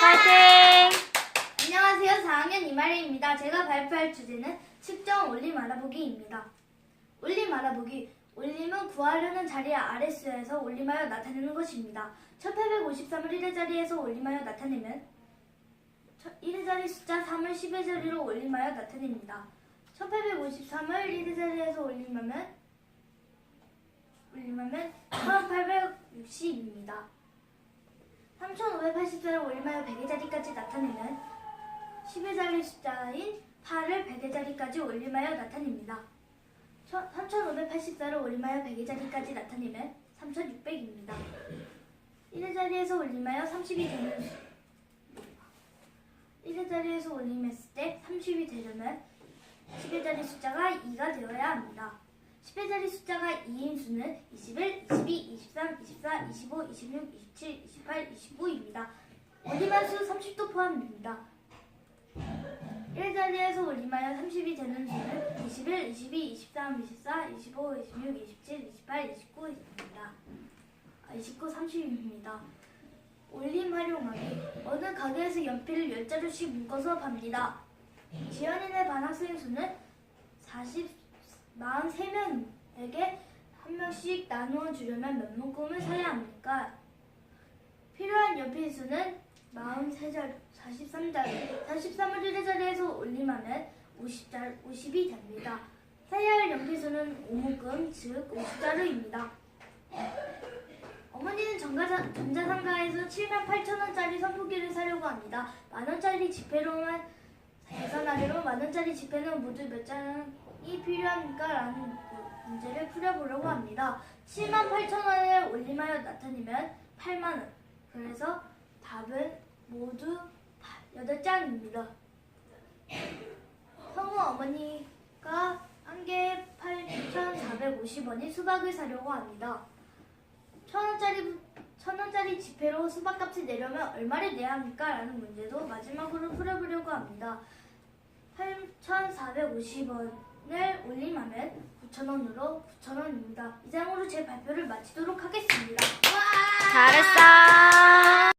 파이팅! 안녕하세요. 4학년 이마리입니다. 제가 발표할 주제는 측정 올림 알아보기입니다. 올림 알아보기. 올림은 구하려는 자리 아래수에서 올림하여 나타내는 것입니다. 1853을 1의 자리에서 올림하여 나타내면 1의 자리 숫자 3을 10의 자리로 올림하여 나타냅니다. 1853을 1의 자리에서 올림하면 1860입니다. 3584를 올림하여 100의 자리까지 나타내면 10의 자리 숫자인 8을 100의 자리까지 올림하여 나타냅니다. 3584를 올림하여 100의 자리까지 나타내면 3600입니다. 1의 자리에서 올림하여 30이 되는 1의 자리에서 올림했을 때 30이 되려면 10의 자리 숫자가 2가 되어야 합니다. 10의 자리 숫자가 2인 수는 21, 22, 23, 24, 25, 26, 27, 28, 29입니다. 올림한 수 30도 포함됩니다. 1의 자리에서 올림하여 30이 되는 수는 21, 22, 23, 24, 25, 26, 27, 28, 29입니다. 29, 30입니다. 올림 활용하기. 어느 가게에서 연필을 10자루씩 묶어서 팝니다. 지연인의 반 학생 수는 40, 43명에게 한 명씩 나누어 주려면 몇 묶음을 사야 합니까? 필요한 연필 수는 43자루, 43자루, 43을 1의 자리에서 올림하면 50자, 50이 됩니다. 사야 할 연필 수는 5묶음, 즉 50자루입니다. 어머니는 전가자, 전자상가에서 7만 8천 원짜리 선풍기를 사려고 합니다. 만 원짜리 지폐로만 계산하려면 만 원짜리 지폐는 모두 몇 장이 필요합니까? 라는 문제를 풀어보려고 합니다. 7만 8천 원을 올림하여 나타내면 8만 원. 그래서 답은 모두 8장입니다. 성우 어머니가 한 개에 8,450원이 수박을 사려고 합니다. 천 원짜리 천 원짜리 지폐로 수박값을 내려면 얼마를 내야 합니까? 라는 문제도 마지막으로 풀어보려고 합니다. 8,450원을 올림하면 9,000원으로 9,000원입니다. 이상으로 제 발표를 마치도록 하겠습니다. 와! 잘했어!